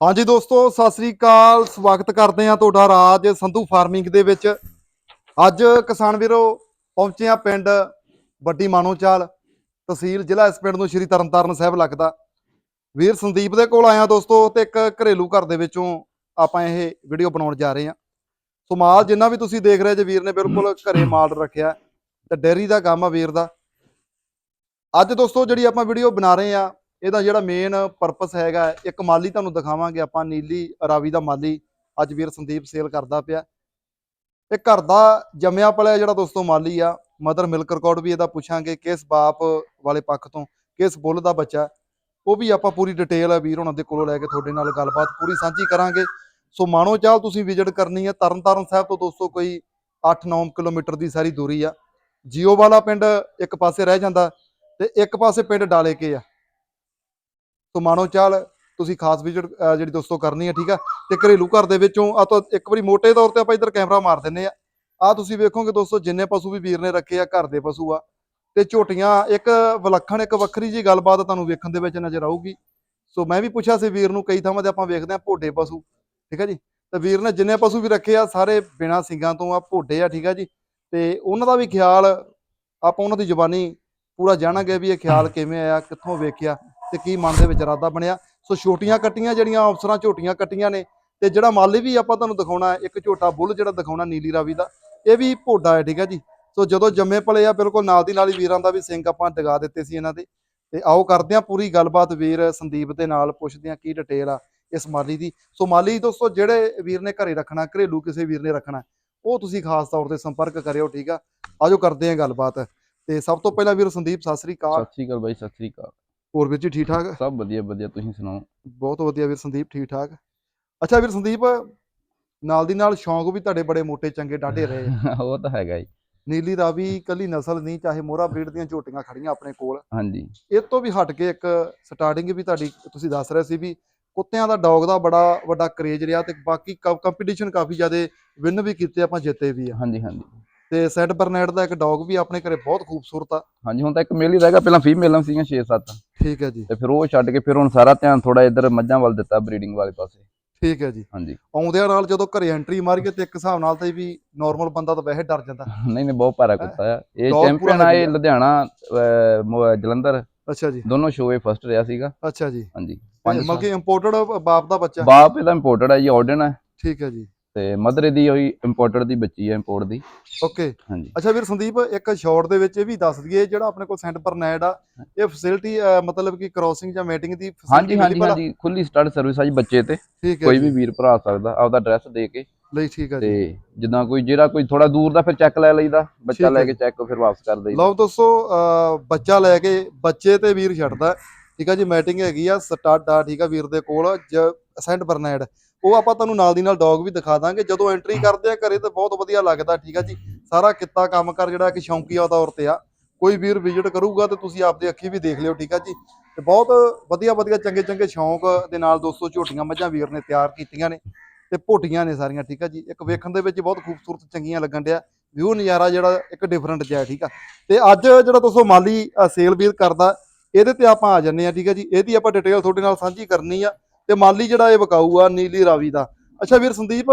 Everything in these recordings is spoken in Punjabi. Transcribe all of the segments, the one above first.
ਹਾਂਜੀ ਦੋਸਤੋ, ਸਤਿ ਸ੍ਰੀ ਅਕਾਲ। ਸਵਾਗਤ ਕਰਦੇ ਹਾਂ ਤੁਹਾਡਾ ਰਾਜ ਸੰਧੂ ਫਾਰਮਿੰਗ ਦੇ ਵਿੱਚ। ਅੱਜ ਕਿਸਾਨ ਵੀਰੋ, ਪਹੁੰਚੇ ਆ ਪਿੰਡ ਵੱਡੀ ਮਾਨੋਚਾਲ ਤਹਿਸੀਲ, ਜ਼ਿਲ੍ਹਾ ਇਸ ਪਿੰਡ ਨੂੰ ਸ਼੍ਰੀ ਤਰਨਤਾਰਨ ਸਾਹਿਬ ਲੱਗਦਾ। ਵੀਰ ਸੰਦੀਪ ਦੇ ਕੋਲ ਆਇਆ ਦੋਸਤੋ ਤੇ ਇੱਕ ਘਰੇਲੂ ਘਰ ਦੇ ਵਿੱਚੋਂ ਆਪਾਂ ਇਹ ਵੀਡੀਓ ਬਣਾਉਣ ਜਾ ਰਹੇ ਹਾਂ। ਸੋ ਮਾਲ ਜਿੰਨਾ ਵੀ ਤੁਸੀਂ ਦੇਖ ਰਹੇ ਜੇ ਵੀਰ ਨੇ ਬਿਲਕੁਲ ਘਰੇ ਮਾਲ ਰੱਖਿਆ, ਤੇ ਡੇਅਰੀ ਦਾ ਕੰਮ ਆ ਵੀਰ ਦਾ। ਅੱਜ ਦੋਸਤੋ ਜਿਹੜੀ ਆਪਾਂ ਵੀਡੀਓ ਬਣਾ ਰਹੇ ਆ ਇਹਦਾ ਜਿਹੜਾ ਮੇਨ ਪਰਪਸ ਹੈਗਾ, ਇੱਕ ਮਾਲੀ ਤੁਹਾਨੂੰ ਦਿਖਾਵਾਂਗੇ ਆਪਾਂ, ਨੀਲੀ ਰਾਵੀ ਦਾ ਮਾਲੀ, ਅੱਜ ਵੀਰ ਸੰਦੀਪ ਸੇਲ ਕਰਦਾ ਪਿਆ। ਇਹ ਘਰ ਦਾ ਜੰਮਿਆ ਪਲਿਆ ਜਿਹੜਾ ਦੋਸਤੋ ਮਾਲੀ ਆ ਮਦਰ ਮਿਲਕ ਰਿਕਾਰਡ ਵੀ ਇਹਦਾ ਪੁੱਛਾਂਗੇ ਕਿਸ ਬਾਪ ਵਾਲੇ ਪੱਖ ਤੋਂ, ਕਿਸ ਬੁੱਲ ਦਾ ਬੱਚਾ। ਉਹ ਵੀ ਆਪਾਂ ਪੂਰੀ ਡਿਟੇਲ ਆ ਵੀਰ ਉਹਨਾਂ ਦੇ ਕੋਲੋਂ ਲੈ ਕੇ ਤੁਹਾਡੇ ਨਾਲ ਗੱਲਬਾਤ ਪੂਰੀ ਸਾਂਝੀ ਕਰਾਂਗੇ। ਸੋ ਮਾਣੋ ਚਾਲ ਤੁਸੀਂ ਵਿਜ਼ਿਟ ਕਰਨੀ ਹੈ ਤਰਨਤਾਰਨ ਸਾਹਿਬ ਤੋਂ ਦੋਸਤੋ ਕੋਈ 8-9 ਕਿਲੋਮੀਟਰ ਦੀ ਸਾਰੀ ਦੂਰੀ ਆ। ਜੀਓ ਵਾਲਾ ਪਿੰਡ ਇੱਕ ਪਾਸੇ ਰਹਿ ਜਾਂਦਾ ਤੇ ਇੱਕ ਪਾਸੇ ਪਿੰਡ ਡਾਲੇ ਕੇ ਆ। ਸੋ ਮਾਣੋ ਚਾਲ, ਤੁਸੀਂ ਖਾਸ ਵਿਜ਼ਿਟ ਜਿਹੜੀ ਦੋਸਤੋ ਕਰਨੀ ਹੈ ਠੀਕ ਆ? ਤੇ ਘਰੇਲੂ ਘਰ ਦੇ ਵਿੱਚੋਂ ਆ ਤਾਂ ਇੱਕ ਵਾਰੀ ਮੋٹے ਤੌਰ ਤੇ ਆਪਾਂ ਇੱਧਰ ਕੈਮਰਾ ਮਾਰ ਦਿੰਨੇ ਆ। ਆ ਤੁਸੀਂ ਵੇਖੋਗੇ ਦੋਸਤੋ, ਜਿੰਨੇ ਪਸ਼ੂ ਵੀ ਵੀਰ ਨੇ ਰੱਖੇ ਆ, ਘਰ ਦੇ ਪਸ਼ੂ ਆ। ਤੇ ਝੋਟੀਆਂ, ਇੱਕ ਵਿਲੱਖਣ, ਇੱਕ ਵੱਖਰੀ ਜੀ ਗੱਲਬਾਤ ਤੁਹਾਨੂੰ ਵੇਖਣ ਦੇ ਵਿੱਚ ਨਜ਼ਰ ਆਊਗੀ। ਸੋ ਮੈਂ ਵੀ ਪੁੱਛਿਆ ਸੀ ਵੀਰ ਨੂੰ, ਕਈ ਥਾਵਾਂ ਤੇ ਆਪਾਂ ਵੇਖਦੇ ਆ ਭੋਡੇ ਪਸ਼ੂ, ਠੀਕ ਹੈ ਜੀ? ਤੇ ਵੀਰ ਨੇ ਜਿੰਨੇ ਪਸ਼ੂ ਵੀ ਰੱਖੇ ਆ, ਸਾਰੇ ਬਿਨਾਂ ਸਿੰਗਾਂ ਤੋਂ ਆ ਭੋਡੇ ਆ, ਠੀਕ ਆ ਜੀ? ਤੇ ਉਹਨਾਂ ਦਾ ਵੀ ਖਿਆਲ, ਆਪਾਂ ਉਹਨਾਂ ਦੀ ਜ਼ੁਬਾਨੀ ਪੂਰਾ ਜਾਣਾਂਗੇ ਵੀ ਇਹ ਖਿਆਲ ਕਿਵੇਂ ਆਇਆ, ਕਿੱਥੋਂ ਵੇਖਿਆ। ਤੇ ਕੀ ਮਨ ਦੇ ਵਿੱਚ ਇਰਾਦਾ ਬਣਿਆ? ਸੋ ਛੋਟੀਆਂ ਕੱਟੀਆਂ ਜਿਹੜੀਆਂ ਅਫਸਰਾਂ ਝੋਟੀਆਂ ਕੱਟੀਆਂ ਨੇ ਤੇ ਜਿਹੜਾ ਮਾਲੀ ਵੀ ਆਪਾਂ ਤੁਹਾਨੂੰ ਦਿਖਾਉਣਾ ਹੈ, ਇੱਕ ਝੋਟਾ ਬੁੱਲ ਜਿਹੜਾ ਦਿਖਾਉਣਾ ਨੀਲੀ ਰਾਵੀ ਦਾ ਇਹ ਵੀ ਭੋਡਾ ਹੈ ਠੀਕ ਹੈ ਜੀ? ਸੋ ਜਦੋਂ ਜੰਮੇ ਪਲੇ ਆ ਬਿਲਕੁਲ ਨਾਲ ਦੀ ਨਾਲ ਹੀ ਵੀਰਾਂ ਦਾ ਵੀ ਸਿੰਘ ਆਪਾਂ ਡਗਾ ਦਿੱਤੇ ਸੀ ਇਹਨਾਂ ਦੇ। ਤੇ ਆਓ ਕਰਦੇ ਹਾਂ ਪੂਰੀ ਗੱਲਬਾਤ ਵੀਰ ਸੰਦੀਪ ਦੇ ਨਾਲ ਪੁੱਛਦੇ ਹਾਂ ਕੀ ਡਿਟੇਲ ਆ ਇਸ ਮਾਲੀ ਦੀ। ਸੋ ਮਾਲੀ ਦੋਸਤੋ ਜਿਹੜੇ ਵੀਰ ਨੇ ਘਰੇ ਰੱਖਣਾ ਘਰੇਲੂ ਕਿਸੇ ਵੀਰ ਨੇ ਰੱਖਣਾ ਉਹ ਤੁਸੀਂ ਖਾਸ ਤੌਰ ਤੇ ਸੰਪਰਕ ਕਰਿਓ ਠੀਕ ਆ? ਆਜੋ ਕਰਦੇ ਆ ਗੱਲਬਾਤ। ਤੇ ਸਭ ਤੋਂ ਪਹਿਲਾਂ ਵੀਰ ਸੰਦੀਪ ਸਤਿ ਸ੍ਰੀ ਅਕਾਲ। ਸਤਿ ਸ਼੍ਰੀ ਅਕਾਲ ਬਾਈ ਸਤਿ ਸ਼੍ਰੀ ਅਕਾਲ। ਹੋਰ ਵੀਰ ਜੀ ਠੀਕ ਠਾਕ? ਸਭ ਵਧੀਆ ਵਧੀਆ। ਤੁਸੀਂ ਸੁਣਾਓ? ਬਹੁਤ ਵਧੀਆ ਵੀਰ ਸੰਦੀਪ ਠੀਕ ਠਾਕ? ਅੱਛਾ ਵੀਰ ਸੰਦੀਪ ਨਾਲ ਦੀ ਨਾਲ ਸ਼ੌਂਕ ਵੀ ਤੁਹਾਡੇ ਬੜੇ ਮੋਟੇ ਚੰਗੇ ਡਾਢੇ ਰਹੇ। ਉਹ ਤਾਂ ਹੈਗਾ ਜੀ। ਨੀਲੀ ਰਾਵੀ ਕੱਲੀ ਨਸਲ ਨਹੀਂ ਚਾਹੇ ਮੋਹਰਾ ਬਰੀਡ ਦੀਆਂ ਝੋਟੀਆਂ ਖੜੀਆਂ ਆਪਣੇ ਕੋਲ। ਹਾਂਜੀ। ਇਹ ਤੋਂ ਵੀ ਹਟ ਕੇ ਇੱਕ ਸਟਾਰਟਿੰਗ ਵੀ ਤੁਹਾਡੀ ਤੁਸੀਂ ਦੱਸ ਰਹੇ ਸੀ ਵੀ ਕੁੱਤਿਆਂ ਦਾ ਡੌਗ ਦਾ ਬੜਾ ਵੱਡਾ ਕਰੇਜ ਰਿਹਾ ਤੇ ਬਾਕੀ ਕੰਪੀਟੀਸ਼ਨ ਕਾਫੀ ਜ਼ਿਆਦੇ ਵਿਨ ਵੀ ਕੀਤੇ ਆਪਾਂ ਜਿੱਤੇ ਵੀ ਆ। ਹਾਂਜੀ ਹਾਂਜੀ। ਤੇ ਸੈਟ ਬਰਨੈਟ ਦਾ ਇੱਕ ਡੌਗ ਵੀ ਆਪਣੇ ਘਰੇ ਬਹੁਤ ਖੂਬਸੂਰਤ ਆ। ਹਾਂਜੀ ਹੁਣ ਤਾਂ ਇੱਕ ਮੇਲ ਹੀ ਰਹਿ ਗਿਆ ਪਹਿਲਾਂ ਫੀਮੇਲਾਂ ਸੀਗੀਆਂ 6-7 ਠੀਕ ਹੈ ਜੀ। ਤੇ ਫਿਰ ਉਹ ਛੱਡ ਕੇ ਫਿਰ ਹੁਣ ਸਾਰਾ ਧਿਆਨ ਥੋੜਾ ਇੱਧਰ ਮੱਝਾਂ ਵੱਲ ਦਿੱਤਾ ਬਰੀਡਿੰਗ ਵਾਲੇ ਪਾਸੇ। ਠੀਕ ਹੈ ਜੀ। ਹਾਂਜੀ। ਆਉਂਦਿਆਂ ਨਾਲ ਜਦੋਂ ਘਰੇ ਐਂਟਰੀ ਮਾਰੀਏ ਤੇ ਇੱਕ ਹਿਸਾਬ ਨਾਲ ਤਾਂ ਵੀ ਨਾਰਮਲ ਬੰਦਾ ਤਾਂ ਵੈਸੇ ਡਰ ਜਾਂਦਾ। ਨਹੀਂ ਨਹੀਂ ਬਹੁਤ ਭਾਰਾ ਕੁੱਤਾ ਆ। ਇਹ ਚੈਂਪੀਅਨ ਆ ਇਹ। ਲੁਧਿਆਣਾ ਜਲੰਧਰ। ਅੱਛਾ ਜੀ। ਦੋਨੋਂ ਸ਼ੋਏ ਫਸਟ ਰਿਹਾ ਸੀਗਾ। ਅੱਛਾ ਜੀ। ਹਾਂਜੀ। ਮਤਲਬ ਕਿ ਇੰਪੋਰਟਡ ਬਾਪ ਦਾ ਬੱਚਾ। ਬਾਪ ਇਹਦਾ ਇੰਪੋਰਟਡ ਹੈ ਜੀ ਆਰਡਨ ਹੈ ਠੀਕ ਹੈ ਜੀ। ਤੇ ਮਦਰ ਇਹਦੀ ਹੋਈ ਇੰਪੋਰਟਡ ਦੀ ਬੱਚੀ ਹੈ ਇੰਪੋਰਟ ਦੀ। ਓਕੇ ਹਾਂਜੀ। ਅੱਛਾ ਵੀਰ ਸੰਦੀਪ ਇੱਕ ਸ਼ਾਰਟ ਦੇ ਵਿੱਚ ਇਹ ਵੀ ਦੱਸ ਦਈਏ ਜਿਹੜਾ ਆਪਣੇ ਕੋਲ ਸੈਂਟ ਪਰਨੈਡ ਆ ਇਹ ਫੈਸਿਲਿਟੀ ਮਤਲਬ ਕਿ ਕ੍ਰਾਸਿੰਗ ਜਾਂ ਮੈਟਿੰਗ ਦੀ ਹਾਂਜੀ ਹਾਂਜੀ ਆ? ਖੁੱਲੀ ਸਟਾਰਟ ਸਰਵਿਸ ਆ ਜੀ ਬੱਚੇ ਤੇ। ਕੋਈ ਵੀ ਵੀਰ ਭਰਾ ਸਕਦਾ ਆਪਦਾ ਐਡਰੈਸ ਦੇ ਕੇ। ਲਈ ਠੀਕ ਹੈ ਜੀ। ਤੇ ਜਿੱਦਾਂ ਕੋਈ ਜਿਹੜਾ ਕੋਈ ਥੋੜਾ ਦੂਰ ਦਾ ਫਿਰ ਚੈੱਕ ਲੈ ਲਈਦਾ ਬੱਚਾ ਲੈ ਕੇ ਚੈੱਕ ਫਿਰ ਵਾਪਸ ਕਰ ਦਈਦਾ। ਲਓ ਦੋਸਤੋ ਬੱਚਾ ਲੈ ਕੇ ਬੱਚੇ ਤੇ ਵੀਰ ਛੱਡਦਾ। ਠੀਕ ਆ ਜੀ ਮੈਟਿੰਗ ਹੈਗੀ ਆ ਸਟਾਰਟ ਆ ਠੀਕ ਆ ਵੀਰ ਦੇ ਕੋਲ। ਸੈਂਟ ਬਰਨੈਡ ਉਹ ਆਪਾਂ ਤੁਹਾਨੂੰ ਨਾਲ ਦੀ ਨਾਲ ਡੌਗ ਵੀ ਦਿਖਾ ਦਾਂਗੇ। ਜਦੋਂ ਐਂਟਰੀ ਕਰਦੇ ਆ ਘਰੇ ਤਾਂ ਬਹੁਤ ਵਧੀਆ ਲੱਗਦਾ, ਠੀਕ ਆ ਜੀ? ਸਾਰਾ ਕਿੱਤਾ ਕੰਮ ਕਰ, ਜਿਹੜਾ ਕਿ ਸ਼ੌਂਕੀਆ ਤੌਰ ਤੇ ਆ। ਕੋਈ ਵੀਰ ਵਿਜ਼ਿਟ ਕਰੂਗਾ ਤੇ ਤੁਸੀਂ ਆਪਦੇ ਅੱਖੀ ਵੀ ਦੇਖ ਲਿਓ, ਠੀਕ ਆ ਜੀ? ਤੇ ਬਹੁਤ ਵਧੀਆ ਵਧੀਆ ਚੰਗੇ ਚੰਗੇ ਸ਼ੌਂਕ ਦੇ ਨਾਲ ਦੋਸਤੋ ਝੋਟੀਆਂ ਮੱਝਾਂ ਵੀਰ ਨੇ ਤਿਆਰ ਕੀਤੀਆਂ ਨੇ ਤੇ ਭੋਟੀਆਂ ਨੇ ਸਾਰੀਆਂ, ਠੀਕ ਆ ਜੀ? ਇੱਕ ਵੇਖਣ ਦੇ ਵਿੱਚ ਬਹੁਤ ਖੂਬਸੂਰਤ, ਚੰਗੀਆਂ ਲੱਗਣ ਡਿਆ। ਵਿਊ ਨਜ਼ਾਰਾ ਜਿਹੜਾ ਇੱਕ ਡਿਫਰੈਂਟ ਜਿਹਾ, ਠੀਕ ਆ? ਤੇ ਅੱਜ ਜਿਹੜਾ ਦੋਸਤੋ ਮਾਲੀ ਸੇਲ ਵੀਰ ਕਰਦਾ, ਇਹਦੇ ਤੇ ਆਪਾਂ ਆ ਜੰਨੇ ਆ, ਠੀਕ ਆ ਜੀ? ਇਹਦੀ ਆਪਾਂ ਡਿਟੇਲ ਤੁਹਾਡੇ ਨਾਲ ਸਾਂਝੀ ਕਰਨੀ ਆ। ਤੇ ਮਾਲੀ ਜਿਹੜਾ ਇਹ ਵਿਕਾਊ ਆ ਨੀਲੀ ਰਾਵੀ ਦਾ। ਅੱਛਾ ਵੀਰ ਸੰਦੀਪ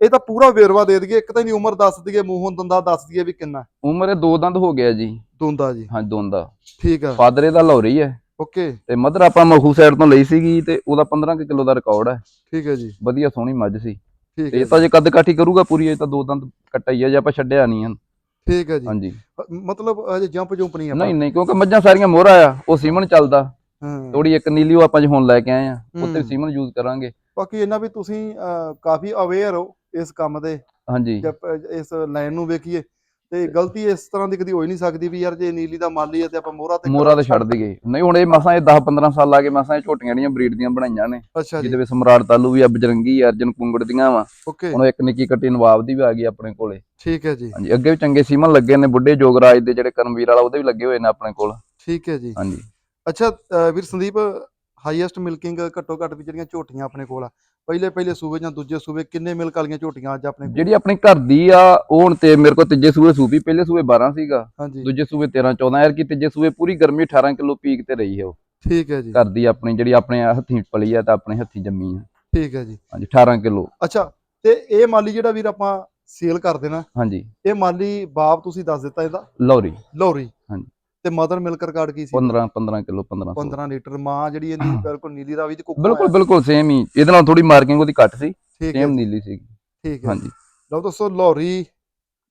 ਇਹ ਤਾਂ ਪੂਰਾ ਵੇਰਵਾ ਦੇ ਦਈਏ ਇੱਕ ਤਾਂ ਇਹਦੀ ਉਮਰ ਦੱਸ ਦਈਏ ਮੂੰਹੋਂ ਦੰਦਾ ਦੱਸ ਦਈਏ ਵੀ ਕਿੰਨਾ ਉਮਰ ਇਹ ਦੋ ਦੰਦ ਹੋ ਗਿਆ ਜੀ। ਦੁੰਦਾ ਜੀ। ਹਾਂ ਦੋਂਦਾ। ਠੀਕ ਆ। ਫਾਦਰ ਦਾ ਲਾਹੌਰੀ ਹੈ। ਓਕੇ। ਤੇ ਮਦਰ ਆਪਾਂ ਮਖੂ ਸਾਈਡ ਤੋਂ ਲਈ ਸੀਗੀ ਤੇ ਉਹਦਾ 15 ਕਿਲੋ ਦਾ ਰਿਕਾਰਡ ਹੈ। ਠੀਕ ਹੈ ਜੀ। ਵਧੀਆ ਸੋਹਣੀ ਮੱਝ ਸੀ। ਠੀਕ ਹੈ ਇਹ ਤਾਂ ਜੇ ਕੱਦ ਕਾਠੀ ਕਰੂਗਾ ਪੂਰੀ ਇਹ ਤਾਂ ਦੋ ਦੰਦ ਕੱਟਾ ਹੀ ਆ ਜੇ ਆਪਾਂ ਛੱਡਿਆ ਨਹੀਂ ਹਨ। ਠੀਕ ਹੈ ਜੀ। ਹਾਂਜੀ। ਮਤਲਬ ਅਜੇ ਜੰਪ ਜੰਪ ਨਹੀਂ ਆਪਾਂ ਨਹੀਂ ਨਹੀਂ ਕਿਉਂਕਿ ਮੱਝਾਂ ਸਾਰੀਆਂ ਮੋਹਰਾ ਆ ਉਹ ਸੀਮਨ ਚੱਲਦਾ। ਹਾਂ। ਥੋੜੀ ਇੱਕ ਨੀਲੀ ਉਹ ਆਪਾਂ ਜੇ ਹੁਣ ਲੈ ਕੇ ਆਏ ਆ ਉੱਤੇ। ਸੀਮਨ ਯੂਜ਼ ਕਰਾਂਗੇ। ਬਾਕੀ ਇਹਨਾਂ ਵੀ ਤੁਸੀਂ ਕਾਫੀ ਅਵੇਅਰ ਹੋ ਇਸ ਕੰਮ ਦੇ। ਹਾਂਜੀ। ਇਸ ਲਾਈਨ ਨੂੰ ਵੇਖੀਏ ਤੇ ਗਲਤੀ ਇਸ ਤਰ੍ਹਾਂ ਦੀ ਕਦੀ ਹੋ ਹੀ ਨਹੀਂ ਸਕਦੀ ਵੀ ਯਾਰ ਜੇ ਨੀਲੀ ਦਾ ਮਾਲੀ ਹੈ ਤੇ ਆਪਾਂ ਮੋਹਰਾ ਤੇ ਮੋਹਰਾ ਤੇ ਛੱਡ ਦਈਏ। ਨਹੀਂ ਹੁਣ ਇਹ ਮਸਾਂ ਇਹ 10 15 ਸਾਲ ਲਾ ਕੇ ਮਸਾਂ ਇਹ ਝੋਟੀਆਂ ਜਿਹੜੀਆਂ ਬਰੀਡ ਦੀਆਂ ਬਣਾਈਆਂ ਨੇ ਜਿਹਦੇ ਵਿੱਚ ਸਮਰਾਟ ਤਾਲੂ ਵੀ ਆ ਬਜਰੰਗੀ ਅਰਜਨ ਕੁੰਗੜ ਦੀਆਂ ਵਾ। ਹੁਣ ਇੱਕ ਨਿੱਕੀ ਕੱਟੀ ਨਵਾਬ ਦੀ ਵੀ ਆ ਗਈ ਆਪਣੇ ਕੋਲੇ। ਠੀਕ ਹੈ ਜੀ। ਹਾਂਜੀ ਅੱਗੇ ਵੀ ਚੰਗੇ ਸੀਮਨ ਲੱਗੇ ਨੇ ਬੁੱਢੇ ਜੋਗਰਾਜ ਦੇ ਜਿਹੜੇ ਕਰਮਵੀਰ ਵਾਲਾ ਉਹਦੇ ਵੀ ਲੱਗੇ ਹੋਏ ਨੇ ਆਪਣੇ ਕੋਲ। ਠੀਕ ਹੈ ਜੀ। ਹਾਂਜੀ। ਅੱਛਾ ਵੀਰ ਸੰਦੀਪ ਹਾਈਐਸਟ ਮਿਲਕਿੰਗ ਘੱਟੋ ਘੱਟ ਵੀ ਜਿਹੜੀਆਂ ਝੋਟੀਆਂ ਆਪਣੇ ਕੋਲ ਆ ਪਹਿਲੇ ਪਹਿਲੇ ਸੂਬੇ ਜਾਂ ਦੂਜੇ ਸੂਬੇ ਕਿੰਨੇ ਮਿਲਕ ਵਾਲੀਆਂ ਝੋਟੀਆਂ ਅੱਜ ਆਪਣੇ ਕੋਲ? ਜਿਹੜੀ ਆਪਣੀ ਘਰ ਦੀ ਆ ਉਹ ਹੁਣ ਤੇ ਮੇਰੇ ਕੋਲ ਤੀਜੇ ਸੂਏ ਸੂਪੀ ਪਹਿਲੇ ਸੂਏ 12 ਸੀਗਾ ਹਾਂਜੀ। ਦੂਜੇ ਸੂਏ 13 14 ਯਾਰ ਕੀ ਤੀਜੇ ਸੂਏ ਪੂਰੀ ਗਰਮੀ 18 ਕਿਲੋ ਪੀਕ ਤੇ ਰਹੀ ਹੈ ਉਹ। ਠੀਕ ਹੈ ਜੀ। ਘਰ ਦੀ ਆਪਣੀ ਜਿਹੜੀ ਆਪਣੇ ਹੱਥੀਂ ਪਲੀ ਆ ਤਾਂ ਆਪਣੇ ਹੱਥੀਂ ਜੰਮੀ ਆ। ਠੀਕ ਹੈ ਜੀ। ਹਾਂਜੀ 18 ਕਿਲੋ। ਅੱਛਾ ਤੇ ਇਹ ਮਾਲੀ ਜਿਹੜਾ ਵੀਰ ਆਪਾਂ ਸੇਲ ਕਰਦੇ ਨਾ ਹਾਂਜੀ। ਇਹ ਮਾਲੀ ਬਾਪ ਤੁਸੀਂ ਦੱਸ ਦਿੱਤਾ ਇਹਦਾ? ਲੌਰੀ ਲੋਰੀ। ਤੇ ਮਦਰ ਮਿਲਕ ਰਿਕਾਰਡ ਕੀ ਸੀ? 15 15 ਕਿਲੋ 15 15 ਲੀਟਰ ਮਾਂ ਜਿਹੜੀ ਇਹਦੀ ਬਿਲਕੁਲ ਨੀਲੀ ਰਾਵੀ ਤੇ ਕੁੱਕੂ ਬਿਲਕੁਲ। ਬਿਲਕੁਲ ਸੇਮ ਹੀ। ਇਹਦੇ ਨਾਲ ਥੋੜੀ ਮਾਰਕਿੰਗ ਉਹਦੀ ਘੱਟ ਸੀ। ਸੇਮ ਨੀਲੀ ਸੀ ਠੀਕ ਹੈ। ਹਾਂਜੀ। ਲਓ ਦੋਸਤੋ ਲੋਰੀ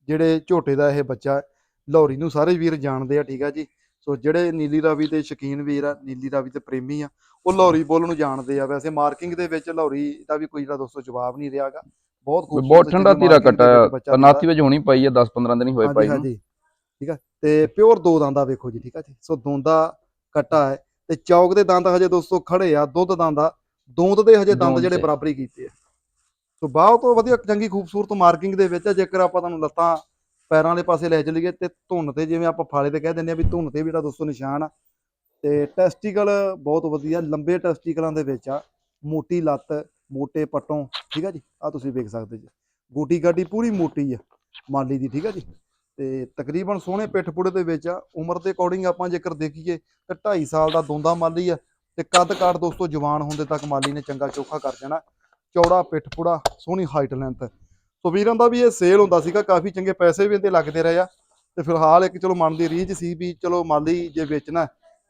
ਜਿਹੜੇ ਝੋਟੇ ਦਾ ਇਹ ਬੱਚਾ ਲੋਰੀ ਨੂੰ ਸਾਰੇ ਵੀਰ ਜਾਣਦੇ ਆ ਠੀਕ ਆ ਜੀ। ਸੋ ਜਿਹੜੇ ਨੀਲੀ ਰਾਵੀ ਦੇ ਸ਼ਕੀਨ ਵੀਰ ਆ ਨੀਲੀ ਰਾਵੀ ਤੇ ਪ੍ਰੇਮੀ ਆ ਉਹ ਲੋਰੀ ਬੋਲ ਨੂੰ ਜਾਣਦੇ ਆ। ਵੈਸੇ ਮਾਰਕਿੰਗ ਦੇ ਵਿੱਚ ਲੋਰੀ ਦਾ ਵੀ ਕੋਈ ਜਿਹੜਾ ਦੋਸਤੋ ਜਵਾਬ ਨਹੀਂ ਰਿਹਾਗਾ ਬਹੁਤ ਖੂਬਸੂਰਤ ਬਹੁਤ ਠੰਡਾ ਦੇ ਕੱਟਾ ਵਿੱਚ ਬੱਚਾ ਪਰ ਨਾਥੀ ਵਿੱਚ ਹੋਣੀ ਪਈ ਆ 10 15 ਦਿਨ ਹੀ ਹੋਏ ਪਾਈ ਹਾਂਜੀ। ਠੀਕ ਆ? ਤੇ ਪਿਓਰ ਦੋ ਦੰਦਾ ਵੇਖੋ ਜੀ ਠੀਕ ਆ ਜੀ? ਸੋ ਦੋਂਦਾ ਕੱਟਾ ਹੈ। ਤੇ ਚੌਕ ਦੇ ਦੰਦ ਹਜੇ ਦੋਸਤੋ ਖੜੇ ਆ ਦੁੱਧ ਦੰਦਾ ਦੋਂਦ ਦੇ ਹਜੇ ਦੰਦ ਜਿਹੜੇ। ਬਰਾਬਰੀ ਕੀਤੇ ਆ। ਸੋ ਬਾਹ ਤੋਂ ਵਧੀਆ ਚੰਗੀ ਖੂਬਸੂਰਤ ਮਾਰਕਿੰਗ ਦੇ ਵਿੱਚ ਆ ਜੇਕਰ ਆਪਾਂ ਤੁਹਾਨੂੰ ਲੱਤਾਂ ਪੈਰਾਂ ਵਾਲੇ ਪਾਸੇ ਲੈ ਚਲੀਏ ਤੇ ਧੁੰਨ ਤੇ ਜਿਵੇਂ ਆਪਾਂ ਫਾਲੇ ਤੇ ਕਹਿ ਦਿੰਦੇ ਆ ਵੀ ਧੁੰਨ ਤੇ ਵੀ ਜਿਹੜਾ ਦੋਸਤੋ ਨਿਸ਼ਾਨ ਆ। ਤੇ ਟੈਸਟੀਕਲ ਬਹੁਤ ਵਧੀਆ ਲੰਬੇ ਟੈਸਟੀਕਲਾਂ ਦੇ ਵਿੱਚ ਆ। ਮੋਟੀ ਲੱਤ ਮੋਟੇ ਪੱਟੋਂ ਠੀਕ ਆ ਜੀ? ਆ ਤੁਸੀਂ ਵੇਖ ਸਕਦੇ ਜੀ। ਗੋਟੀ ਗਾਡੀ ਪੂਰੀ ਮੋਟੀ ਆ ਮਾਲੀ ਦੀ ਠੀਕ ਆ ਜੀ? ਤੇ ਤਕਰੀਬਨ ਸੋਹਣੇ ਪਿੱਠ ਪੁੜੇ ਦੇ ਵਿੱਚ ਆ। ਉਮਰ ਦੇ ਅਕੋਰਡਿੰਗ ਆਪਾਂ ਜੇਕਰ ਦੇਖੀਏ ਤੇ 2.5 ਸਾਲ ਦਾ ਦੋਂਦਾ ਮਾਲੀ ਆ ਤੇ ਕੱਦ ਕਾਠ ਦੋਸਤੋ ਜਵਾਨ ਹੁੰਦੇ ਤੱਕ ਮਾਲੀ ਨੇ ਚੰਗਾ ਚੋਖਾ ਕਰ ਜਾਣਾ ਚੌੜਾ ਪਿੱਠ ਪੁੜਾ ਸੋਹਣੀ ਹਾਈਟ ਲੈਂਥ ਸੋ ਵੀਰਾਂ ਦਾ ਵੀ ਇਹ ਸੇਲ ਹੁੰਦਾ ਸੀਗਾ ਕਾਫੀ ਚੰਗੇ ਪੈਸੇ ਵੀ ਇਹਦੇ ਲੱਗਦੇ ਰਹੇ ਆ। ਤੇ ਫਿਲਹਾਲ ਇੱਕ ਚਲੋ ਮਨ ਦੀ ਰੀਝ ਸੀ ਵੀ ਚਲੋ ਮਾਲੀ ਜੇ ਵੇਚਣਾ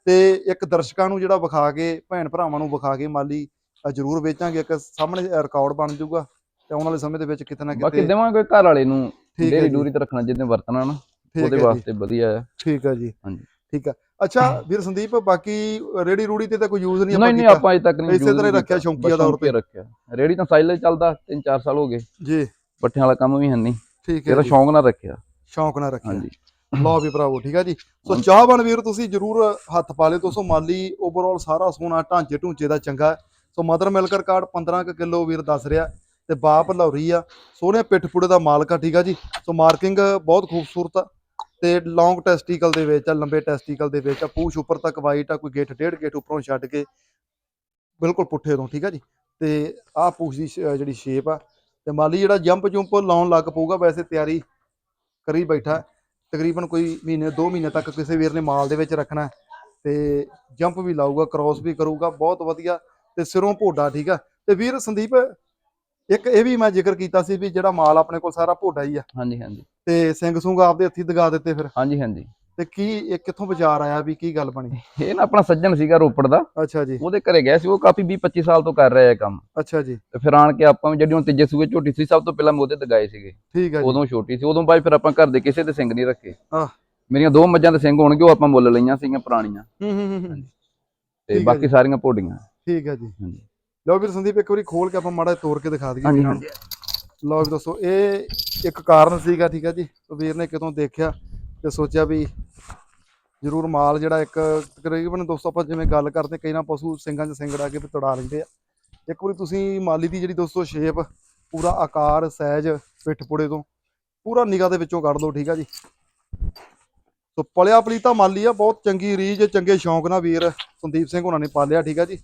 ਤੇ ਇੱਕ ਦਰਸ਼ਕਾਂ ਨੂੰ ਜਿਹੜਾ ਵਿਖਾ ਕੇ ਭੈਣ ਭਰਾਵਾਂ ਨੂੰ ਵਿਖਾ ਕੇ ਮਾਲੀ ਜ਼ਰੂਰ ਵੇਚਾਂਗੇ। ਇੱਕ ਸਾਹਮਣੇ ਰਿਕਾਰਡ ਬਣ ਜਾਊਗਾ ਤੇ ਆਉਣ ਵਾਲੇ ਸਮੇਂ ਦੇ ਵਿੱਚ ਕਿਤੇ ਨਾ ਬਾਕੀ ਕਿਤੇ ਦੇਵਾਂਗੇ ਘਰ ਵਾਲੇ ਨੂੰ। ਠੀਕ ਹੈ ਡੇਰੀ ਜੀ। ਡੂਰੀ ਤੇ ਰੱਖਣਾ ਜਿਹਨੇ ਵਰਤਣਾ ਨਾ ਠੀਕ ਉਹਦੇ ਹੈ ਜੀ। ਵਾਸਤੇ ਵਧੀਆ ਹੈ। ਠੀਕ ਹੈ ਜੀ। ਹਾਂਜੀ। ਠੀਕ ਹੈ। ਅੱਛਾ ਵੀਰ ਸੰਦੀਪ ਬਾਕੀ ਰੇੜੀ ਰੂੜੀ ਤੇ ਤਾਂ ਕੋਈ ਯੂਜ਼ ਨਹੀਂ ਨਹੀਂ ਨਹੀਂ ਆਪਾਂ ਅਜੇ ਤੱਕ ਨਹੀਂ ਇਸੇ ਤਰ੍ਹਾਂ ਹੀ ਰੱਖਿਆ ਸ਼ੌਂਕੀਆ ਤੌਰ ਤੇ। ਰੱਖਿਆ। ਰੇੜੀ ਤਾਂ ਸਾਈਲਜ ਚੱਲਦਾ 3-4 ਸਾਲ ਹੋ ਗਏ। ਜੀ। ਪੱਠਿਆਂ ਵਾਲਾ ਕੰਮ ਵੀ ਹੈ ਨਹੀਂ। ਠੀਕ ਹੈ ਇਹਦਾ ਜੀ, ਸ਼ੌਂਕ ਨਾਲ ਰੱਖਿਆ। ਸ਼ੌਂਕ ਨਾਲ ਰੱਖਿਆ। ਹਾਂਜੀ। ਲਓ ਵੀ ਭਰਾਵੋ ਠੀਕ ਹੈ ਜੀ। ਸੋ ਹਾਂਜੀ। ਚਾਹਵਾਨ ਵੀਰ ਤੁਸੀਂ ਜਰੂਰ ਹੱਥ ਪਾ ਲਿਓ। ਦੋਸਤੋ ਮਾਲੀ ਓਵਰਆਲ ਸਾਰਾ ਸੋਨਾ ਢਾਂਚੇ ਢੂੰਚੇ ਦਾ ਚੰਗਾ ਹੈ। ਸੋ ਮਦਰ ਮਿਲਕਰ ਕਾਰਡ 15 ਕੁ ਕਿਲੋ ਵੀਰ ਦੱਸ ਰਿਹਾ। ਤੇ ਬਾਪ ਲੌਰੀ ਆ। ਸੋਹਣੇ ਪਿੱਠ ਪੁੜੇ ਦਾ ਮਾਲਕ ਆ, ਠੀਕ ਆ ਜੀ। ਸੋ ਮਾਰਕਿੰਗ ਬਹੁਤ ਖੂਬਸੂਰਤ ਆ। ਤੇ ਲੌਂਗ ਟੈਸਟੀਕਲ ਦੇ ਵਿੱਚ ਆ, ਲੰਬੇ ਟੈਸਟੀਕਲ ਦੇ ਵਿੱਚ ਆ। ਪੂਛ ਉੱਪਰ ਤੱਕ ਵਾਈਟ ਆ, ਕੋਈ ਗਿੱਠ ਡੇਢ ਗਿੱਠ ਉੱਪਰੋਂ ਛੱਡ ਕੇ ਬਿਲਕੁਲ ਪੁੱਠੇ ਤੋਂ, ਠੀਕ ਆ ਜੀ। ਤੇ ਆਹ ਪੂਛ ਦੀ ਜਿਹੜੀ ਸ਼ੇਪ ਆ। ਤੇ ਮਾਲੀ ਜਿਹੜਾ ਜੰਪ ਜੁੰਪ ਲਾਉਣ ਲੱਗ ਪਊਗਾ, ਵੈਸੇ ਤਿਆਰੀ ਕਰੀ ਬੈਠਾ। ਤਕਰੀਬਨ ਕੋਈ ਮਹੀਨੇ 2 ਮਹੀਨੇ ਤੱਕ ਕਿਸੇ ਵੀਰ ਨੇ ਮਾਲ ਦੇ ਵਿੱਚ ਰੱਖਣਾ। ਤੇ ਜੰਪ ਵੀ ਲਾਊਗਾ ਕ੍ਰਾਸ ਵੀ ਕਰੂਗਾ, ਬਹੁਤ ਵਧੀਆ। ਤੇ ਸਿਰੋਂ ਭੋਡਾ, ਠੀਕ ਆ। ਤੇ ਵੀਰ ਸੰਦੀਪ ਇੱਕ ਇਹ ਵੀ ਮੈਂ ਜ਼ਿਕਰ ਕੀਤਾ ਸੀ ਵੀ ਜਿਹੜਾ ਮਾਲ ਆਪਣੇ ਕੋਲ ਸਾਰਾ ਭੋਡਾ ਹੀ ਆ। ਹਾਂਜੀ ਹਾਂਜੀ। ਤੇ ਸਿੰਘ ਸੁੰਗ ਆਪਦੇ ਹੱਥੀ ਦਗਾ ਦਿੱਤੇ ਫਿਰ। ਹਾਂਜੀ ਹਾਂਜੀ। ਤੇ ਕੀ ਇਹ ਕਿੱਥੋਂ ਵਿਚਾਰ ਆਇਆ ਵੀ ਕੀ ਗੱਲ ਬਣੀ? ਇਹ ਨਾ ਆਪਣਾ ਸੱਜਣ ਸੀਗਾ ਰੋਪੜ ਦਾ। ਅੱਛਾ ਜੀ। ਉਹਦੇ ਘਰੇ ਗਿਆ ਸੀ ਉਹ ਕਾਫੀ 20 25 ਸਾਲ ਤੋਂ ਕਰ ਰਿਹਾ ਹੈ ਕੰਮ। ਅੱਛਾ ਜੀ। ਤੇ ਫਿਰ ਆਣ ਕੇ ਆਪਾਂ ਵੀ ਜਿਹੜੀ ਹੁਣ ਤੀਜੇ ਸੂਏ ਝੋਟੀ ਸੀ ਸਭ ਤੋਂ ਪਹਿਲਾਂ ਮੈਂ ਉਹਦੇ ਦਗਾਏ ਸੀਗੇ। ਠੀਕ ਆ ਜੀ। ਉਦੋਂ ਛੋਟੀ ਸੀ ਉਦੋਂ ਬਾਅਦ ਫਿਰ ਆਪਾਂ ਘਰ ਦੇ ਕਿਸੇ ਦੇ ਸਿੰਘ ਨਹੀਂ ਰੱਖੇ। ਆਹ। ਮੇਰੀਆਂ ਦੋ ਮੱਝਾਂ ਦੇ ਸਿੰਘ ਹੋਣਗੇ ਉਹ ਆਪਾਂ ਮੁੱਲ ਲਈਆਂ ਸੀਗੀਆਂ ਪੁਰਾਣੀਆਂ। ਹੂੰ ਹੂੰ ਹੂੰ, ਹੂੰ। ਤੇ ਹੈ ਬਾਕੀ। ਸਾਰੀਆਂ ਭੋਡੀਆਂ। ਠੀਕ ਆ ਜੀ। ਹਾਂਜੀ। ਲਓ ਵੀਰ ਸੰਦੀਪ ਇੱਕ ਵਾਰੀ ਖੋਲ ਕੇ ਆਪਾਂ ਮਾੜਾ ਤੋੜ ਕੇ ਦਿਖਾ ਦਈਏ ਵੀਰਾਂ ਨੂੰ। ਲਓ ਵੀ ਦੋਸਤੋ ਇਹ ਇੱਕ ਕਾਰਨ ਸੀਗਾ ਠੀਕ ਆ ਜੀ। ਵੀਰ ਨੇ ਕਿਤੋਂ ਦੇਖਿਆ ਤੇ ਸੋਚਿਆ ਵੀ ਜ਼ਰੂਰ ਮਾਲ ਜਿਹੜਾ ਇੱਕ ਤਕਰੀਬਨ ਦੋਸਤੋ ਆਪਾਂ ਜਿਵੇਂ ਗੱਲ ਕਰਦੇ ਕਈ ਨਾ ਪਸ਼ੂ ਸਿੰਘਾਂ 'ਚ ਸਿੰਗੜਾ ਕੇ ਵੀ ਤੜਾ ਲੈਂਦੇ ਆ। ਇੱਕ ਵਾਰੀ ਤੁਸੀਂ ਮਾਲੀ ਦੀ ਜਿਹੜੀ ਦੋਸਤੋ ਸ਼ੇਪ ਪੂਰਾ ਆਕਾਰ ਸਾਈਜ਼ ਪਿੱਠ ਪੁੜੇ ਤੋਂ ਪੂਰਾ ਨਿਗਾਹ ਦੇ ਵਿੱਚੋਂ ਕੱਢ ਲਓ ਠੀਕ ਆ ਜੀ। ਸੋ ਪਲਿਆ ਪਲੀਤਾ ਮਾਲੀ ਆ ਬਹੁਤ ਚੰਗੀ ਰੀਝ ਚੰਗੇ ਸ਼ੌਂਕ ਨਾਲ ਵੀਰ ਸੰਦੀਪ ਸਿੰਘ ਉਹਨਾਂ ਨੇ ਪਾਲਿਆ ਠੀਕ ਆ ਜੀ।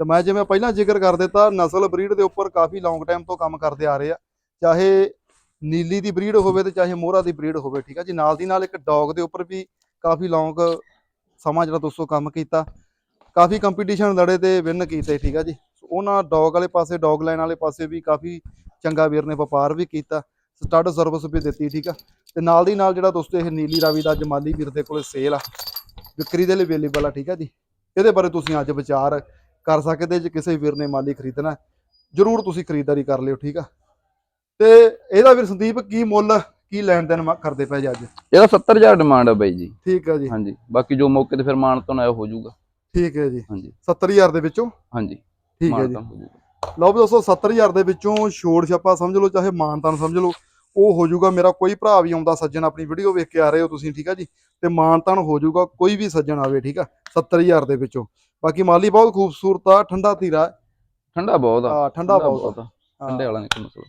ਤੇ ਮੈਂ ਜਿਵੇਂ ਪਹਿਲਾਂ ਜ਼ਿਕਰ ਕਰ ਦਿੱਤਾ, ਨਸਲ ਬਰੀਡ ਦੇ ਉੱਪਰ ਕਾਫੀ ਲੌਂਗ ਟਾਈਮ ਤੋਂ ਕੰਮ ਕਰਦੇ ਆ ਰਹੇ ਆ। ਚਾਹੇ ਨੀਲੀ ਦੀ ਬਰੀਡ ਹੋਵੇ ਤੇ ਚਾਹੇ ਮੋਹਰਾ ਦੀ ਬਰੀਡ ਹੋਵੇ, ਠੀਕ ਆ ਜੀ? ਨਾਲ ਦੀ ਨਾਲ ਇੱਕ ਡੌਗ ਦੇ ਉੱਪਰ ਵੀ ਕਾਫੀ ਲੌਂਗ ਸਮਾਂ ਜਿਹੜਾ ਦੋਸਤੋ ਕੰਮ ਕੀਤਾ। ਕਾਫੀ ਕੰਪੀਟੀਸ਼ਨ ਲੜੇ ਤੇ ਵਿਨ ਕੀਤੇ, ਠੀਕ ਆ ਜੀ? ਉਹਨਾਂ ਡੌਗ ਵਾਲੇ ਪਾਸੇ ਡੌਗ ਲਾਈਨ ਵਾਲੇ ਪਾਸੇ ਵੀ ਕਾਫੀ ਚੰਗਾ ਵੀਰ ਨੇ ਵਪਾਰ ਵੀ ਕੀਤਾ। ਸਟੱਡ ਸਰਵਿਸ ਵੀ ਦਿੱਤੀ, ਠੀਕ ਆ? ਤੇ ਨਾਲ ਦੀ ਨਾਲ ਜਿਹੜਾ ਦੋਸਤੋ ਇਹ ਨੀਲੀ ਰਾਵੀ ਦਾ ਜਮਾਲੀ ਵੀਰ ਦੇ ਕੋਲੇ ਸੇਲ ਆ, ਵਿਕਰੀ ਦੇ ਲਈ ਅਵੇਲੇਬਲ ਆ, ਠੀਕ ਆ ਜੀ? ਇਹਦੇ ਬਾਰੇ ਤੁਸੀਂ ਅੱਜ ਵਿਚਾਰ ਕਰ ਸਕਦੇ ਜੇ ਕਿਸੇ ਵੀਰ ਨੇ ਮਾਲੀ ਖਰੀਦਣਾ ਜਰੂਰ ਤੁਸੀਂ ਖਰੀਦਦਾਰੀ ਕਰ ਲਿਓ ਠੀਕ ਆ? ਤੇ ਇਹਦਾ ਵੀਰ ਸੰਦੀਪ ਕੀ ਮੁੱਲ ਕੀ ਲੈਣ ਦੇਣ ਕਰਦੇ ਪਏ ਜੀ ਅੱਜ? ਇਹਦਾ 70000 ਡਿਮਾਂਡ ਹੈ ਬਾਈ ਜੀ। ਠੀਕ ਆ ਜੀ। ਹਾਂਜੀ ਬਾਕੀ ਜੋ ਮੌਕੇ ਤੇ ਫਿਰ ਮਾਨ ਤੋਂ ਨਾ ਹੋ ਜਾਊਗਾ ਠੀਕ ਹੈ ਜੀ। ਹਾਂਜੀ। 70000 ਦੇ ਵਿੱਚੋਂ? ਹਾਂਜੀ। ਠੀਕ ਹੈ ਜੀ। ਲਓ ਵੀ ਦੋਸਤੋ 70000 ਦੇ ਵਿੱਚੋਂ ਛੋੜ ਛਾਪਾ ਸਮਝ ਲਓ ਚਾਹੇ ਮਾਨਤਾਨ ਸਮਝ ਲਓ। ਉਹ ਹੋ ਜਾਊਗਾ ਮੇਰਾ ਕੋਈ ਭਰਾ ਵੀ ਆਉਂਦਾ ਸੱਜਣ ਆਪਣੀ ਵੀਡੀਓ ਵੇਖ ਕੇ ਆ ਰਹੇ ਹੋ ਤੁਸੀਂ ਠੀਕ ਆ ਜੀ? ਤੇ ਮਾਨਤਾਨ ਹੋ ਜਾਊਗਾ ਕੋਈ ਵੀ ਸੱਜਣ ਆਵੇ ਠੀਕ ਆ? 70000 ਦੇ ਵਿੱਚੋਂ। ਬਾਕੀ ਮਾਲੀ ਬਹੁਤ ਖੂਬਸੂਰਤ ਆ ਠੰਡਾ ਧੀਰਾ ਠੰਡਾ ਬਹੁਤ ਆ। ਠੰਡਾ ਬਹੁਤ ਆ। ਠੰਡੇ ਵਾਲਾ ਨਹੀਂ ਕੋਈ ਮਸਲਾ।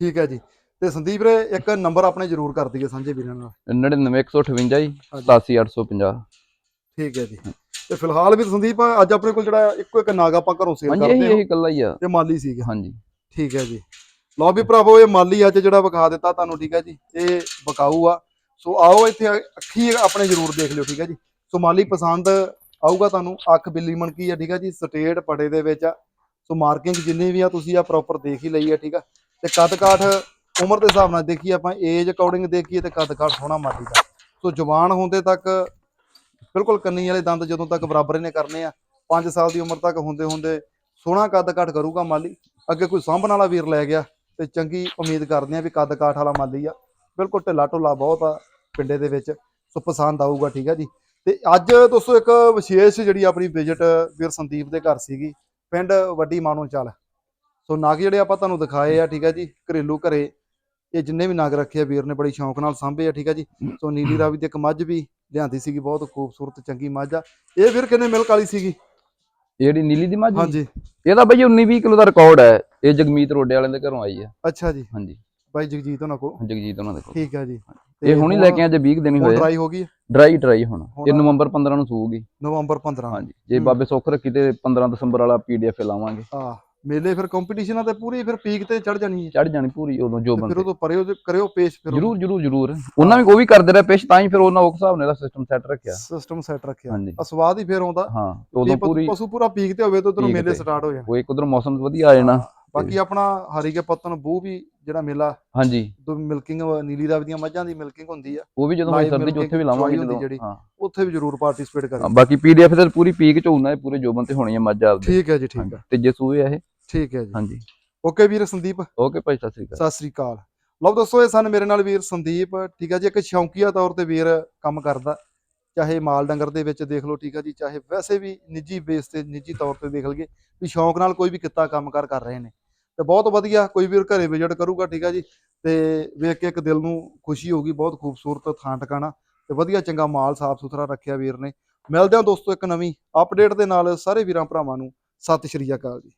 ਠੀਕ ਹੈ ਜੀ। ਤੇ ਸੰਦੀਪ ਰੇ ਇੱਕ ਨੰਬਰ ਆਪਣੇ ਜ਼ਰੂਰ ਕਰ ਦਈਏ ਸਾਂਝੇ ਵੀਰਾਂ ਨਾਲ। 99158 ਜੀ ਹਾਂਜੀ। 87850 ਠੀਕ ਹੈ ਜੀ। ਤੇ ਫਿਲਹਾਲ ਵੀ ਸੰਦੀਪ ਅੱਜ ਆਪਣੇ ਕੋਲ ਜਿਹੜਾ ਇੱਕੋ ਇੱਕ ਨਾਗ ਆਪਾਂ ਘਰੋਂ ਸੇਲ ਹਾਂਜੀ ਕਰਦੇ ਹਾਂ ਇਹੀ ਕੱਲਾ ਹੀ ਆ। ਤੇ ਮਾਲੀ ਸੀਗਾ। ਹਾਂਜੀ। ਠੀਕ ਹੈ ਜੀ। ਲਓ ਵੀ ਭਰਾਵੋ ਇਹ ਮਾਲੀ ਅੱਜ ਜਿਹੜਾ ਵਿਖਾ ਦਿੱਤਾ ਤੁਹਾਨੂੰ ਠੀਕ ਹੈ ਜੀ। ਇਹ ਬਕਾਊ ਆ। ਸੋ ਆਓ ਇੱਥੇ ਅੱਖੀ ਆਪਣੇ ਜ਼ਰੂਰ ਦੇਖ ਲਿਓ ਠੀਕ ਹੈ ਜੀ। ਸੋ ਮਾਲੀ ਪਸੰਦ ਆਊਗਾ ਤੁਹਾਨੂੰ। ਅੱਖ ਬਿੱਲੀ ਮਣਕੀ ਆ ਠੀਕ ਹੈ ਜੀ। ਸਟੇਟ ਪੜੇ ਦੇ ਵਿੱਚ ਆ। ਸੋ ਮਾਰਕਿੰਗ ਜਿੰਨੀ ਵੀ ਆ ਤੁਸੀਂ ਆ ਪ੍ਰੋਪਰ ਦੇਖ ਹੀ ਲਈ ਆ ਠੀਕ ਆ। ਤੇ ਕੱਦ ਕਾਠ ਉਮਰ ਦੇ ਹਿਸਾਬ ਨਾਲ ਦੇਖੀਏ ਆਪਾਂ ਏਜ ਅਕੋਰਡਿੰਗ ਦੇਖੀਏ ਤੇ ਕੱਦ ਕਾਠ ਸੋਹਣਾ ਮਾਲੀ ਦਾ। ਸੋ ਜਵਾਨ ਹੁੰਦੇ ਤੱਕ ਬਿਲਕੁਲ ਕੰਨੀ ਵਾਲੇ ਦੰਦ ਜਦੋਂ ਤੱਕ ਬਰਾਬਰ ਇਹਨੇ ਕਰਨੇ ਆ 5 ਸਾਲ ਦੀ ਉਮਰ ਤੱਕ ਹੁੰਦੇ ਹੁੰਦੇ ਸੋਹਣਾ ਕੱਦ ਕਾਠ ਕਰੂਗਾ ਮਾਲੀ। ਅੱਗੇ ਕੋਈ ਸਾਂਭਣ ਵਾਲਾ ਵੀਰ ਲੈ ਗਿਆ ਤੇ ਚੰਗੀ ਉਮੀਦ ਕਰਦੇ ਆ ਵੀ ਕੱਦ ਕਾਠ ਵਾਲਾ ਮਾਲੀ ਆ। ਬਿਲਕੁਲ ਢਿੱਲਾ ਢੁੱਲਾ ਬਹੁਤ ਆ ਪਿੰਡੇ ਦੇ ਵਿੱਚ, ਸੋ ਪਸੰਦ ਆਊਗਾ, ਠੀਕ ਆ ਜੀ। ਤੇ ਅੱਜ ਦੋਸਤੋ ਇੱਕ ਵਿਸ਼ੇਸ਼ ਜਿਹੜੀ ਆਪਣੀ ਵਿਜ਼ਿਟ ਵੀਰ ਸੰਦੀਪ ਦੇ ਘਰ ਸੀਗੀ, ਪਿੰਡ ਵੱਡੀ ਮਾਨੋ ਚੱਲ ਸੋ ਨਗ ਜਿਹੜੇ ਆਪਾਂ ਤੁਹਾਨੂੰ ਦਿਖਾਏ ਆ, ਠੀਕ ਆ ਜੀ, ਘਰੇਲੂ ਘਰੇ ਇਹ ਜਿੰਨੇ ਵੀ ਨਗ ਰੱਖੇ ਆ ਵੀਰ ਨੇ ਬੜੀ ਸ਼ੌਂਕ ਨਾਲ ਸਾਂਭੇ ਆ ਠੀਕ ਆ ਜੀ। ਸੋ ਨੀਲੀ ਰਾਵੀ ਦੀ ਇੱਕ ਮੱਝ ਵੀ ਲਿਆਂਦੀ ਸੀਗੀ ਬਹੁਤ ਖੂਬਸੂਰਤ ਚੰਗੀ ਮੱਝ ਆ। ਇਹ ਵੀਰ ਕਿੰਨੇ ਮਿਲਕ ਵਾਲੀ ਸੀਗੀ? ਇਹ ਜਿਹੜੀ ਨੀਲੀ ਦੀ ਮੱਝ ਹਾਂਜੀ। ਇਹਦਾ ਬਈ 19 20 ਕਿਲੋ ਦਾ ਰਿਕਾਰਡ ਹੈ। ਇਹ ਜਗਮੀਤ ਰੋਡੇ ਵਾਲਿਆਂ ਦੇ ਘਰੋਂ ਆਈ ਹੈ। ਅੱਛਾ ਜੀ। ਹਾਂਜੀ। ਬਾਈ ਜਗਜੀਤ ਉਹਨਾਂ ਕੋਲ? ਜਗਜੀਤ ਉਹਨਾਂ ਦੇ ਕੋਲ। ਠੀਕ ਆ ਜੀ। ਇਹ ਹੁਣੀ ਲੈ ਕੇ ਆ ਜੇ 20 ਦਿਨ ਹੀ ਹੋਏ ਡਰਾਈ ਹੋ ਗਈ ਡਰਾਈ ਡਰਾਈ ਹੁਣ। ਇਹ ਨਵੰਬਰ 15 ਨੂੰ ਸੂਗੀ ਨਵੰਬਰ 15 ਹਾਂਜੀ। ਜੇ ਹੂੰ। ਬਾਬੇ ਸੁੱਖ ਰੱਖੀ ਤੇ 15 ਦਸੰਬਰ ਵਾਲਾ ਪੀਡੀਐਫ ਲਾਵਾਂਗੇ। ਆ ਮੇਲੇ ਫਿਰ ਕੰਪੀਟੀਸ਼ਨਾਂ ਤੇ ਪੂਰੀ ਫਿਰ ਪੀਕ ਤੇ ਚੜ ਜਾਣੀ ਹੈ। ਚੜ ਜਾਣੀ ਪੂਰੀ ਉਦੋਂ ਜੋ ਤੇ ਫਿਰ ਬੰਦੇ। ਤੋਂ ਪਰੇ ਉਹਦੇ ਕਰਿਓ ਪੇਸ਼ ਫਿਰ ਜਰੂਰ ਜਰੂਰ ਜਰੂਰ। ਉਹਨਾਂ ਵੀ ਉਹ ਵੀ ਕਰਦੇ ਰਹੇ ਪੇਸ਼ ਤਾਂ ਹੀ ਫਿਰ ਉਹਨਾਂ ਉਸ ਹਿਸਾਬ ਨਾਲ ਸਿਸਟਮ ਸੈੱਟ ਰੱਖਿਆ। ਸਿਸਟਮ ਸੈੱਟ ਰੱਖਿਆ। ਹਾਂਜੀ। ਆ ਸਵਾਦ ਹੀ ਫਿਰ ਆਉਂਦਾ। ਹਾਂ ਵੀ ਉਦੋਂ ਪ- ਪੂਰੀ ਪਸ਼ੂ ਪੂਰਾ ਪੀਕ ਤੇ ਹੋਵੇ ਤਾਂ ਉਧਰੋਂ ਪੀਕ ਮੇਲੇ ਤੇ। ਸਟਾਰਟ ਹੋ ਜਾਣ। ਉਹ ਇੱਕ ਉਧਰ ਮੌਸਮ ਵਧੀਆ ਆ ਜਾਣਾ। ਬਾਕੀ ਆਪਣਾ ਹਰੀਕੇ ਪੱਤਨ ਬੂ ਵੀ ਜਿਹੜਾ ਮੇਲਾ ਹਾਂਜੀ। ਦੋ ਮਿਲਕਿੰਗ ਨੀਲੀ ਰਾਵੀ ਦੀਆਂ ਮੱਝਾਂ ਦੀ ਮਿਲਕਿੰਗ ਹੁੰਦੀ ਆ। ਉਹ ਵੀ ਜਦੋਂ Live ਸਰਦੀ ਉੱਥੇ ਵੀ ਲਾਵਾਂਗੇ ਜਦੋਂ। ਹਾਂ। ਉੱਥੇ ਵੀ ਜ਼ਰੂਰ ਪਾਰਟਿਸਿਪੇਟ ਹਾਂ, ਕਰੀ ਬਾਕੀ ਪੀਡੀਐਫ ਤੇ ਪੂਰੀ ਪੀਕ ਚ ਹੋਣਾ ਇਹ ਪੂਰੇ ਜੋਬਨ ਤੇ ਹੋਣੀ ਹੈ ਮੱਝ ਆਪਦੇ। ਠੀਕ ਹੈ ਜੀ ਠੀਕ ਹੈ। ਤੇ ਜੇ ਸੂਏ ਆ ਇਹ? ਠੀਕ ਹੈ ਜੀ। ਹਾਂਜੀ। ਓਕੇ ਵੀਰ ਸੰਦੀਪ। ਓਕੇ ਭਾਈ ਸਤਿ ਸ੍ਰੀ ਅਕਾਲ। ਸਤਿ ਸ੍ਰੀ ਅਕਾਲ। ਲਓ ਦੋਸਤੋ ਇਹ ਸਨ ਮੇਰੇ ਨਾਲ ਵੀਰ ਸੰਦੀਪ। ਠੀਕ ਹੈ ਜੀ ਇੱਕ ਸ਼ੌਂਕੀਆ ਤੌਰ ਤੇ ਵੀਰ ਕੰਮ ਕਰਦਾ। ਚਾਹੇ ਮਾਲ ਡੰਗਰ ਦੇ ਵਿੱਚ ਦੇਖ ਲਓ ਠੀਕ ਹੈ ਜੀ ਚਾਹੇ ਵੈਸੇ ਵੀ ਨਿੱਜੀ ਬੇਸ ਤੇ ਨਿੱਜੀ ਤੌਰ ਤੇ ਦੇਖ ਲਈਏ ਵੀ ਸ਼ੌਂਕ ਨਾਲ ਕੋਈ ਵੀ ਕਿੱਤਾ ਕੰਮਕਾਰ ਕਰ ਰਹੇ ਨੇ। ਤੇ ਬਹੁਤ ਵਧੀਆ, ਕੋਈ ਵੀਰ ਘਰੇ ਵਿਜ਼ਿਟ ਕਰੂਗਾ, ਠੀਕ ਹੈ ਜੀ। ਤੇ ਵੇਖ ਕੇ ਇੱਕ ਦਿਲ ਨੂੰ ਖੁਸ਼ੀ ਹੋਊਗੀ ਬਹੁਤ ਖੂਬਸੂਰਤ ਥਾਂ ਟਿਕਾਣਾ ਤੇ ਵਧੀਆ ਚੰਗਾ ਮਾਲ ਸਾਫ਼ ਸੁਥਰਾ ਰੱਖਿਆ ਵੀਰ ਨੇ। ਮਿਲਦੇ ਹਾਂ ਦੋਸਤੋ ਇੱਕ ਨਵੀਂ ਅਪਡੇਟ ਦੇ ਨਾਲ, ਸਾਰੇ ਵੀਰਾਂ ਭਰਾਵਾਂ ਨੂੰ। ਸਤਿ ਸ਼੍ਰੀ ਅਕਾਲ ਜੀ।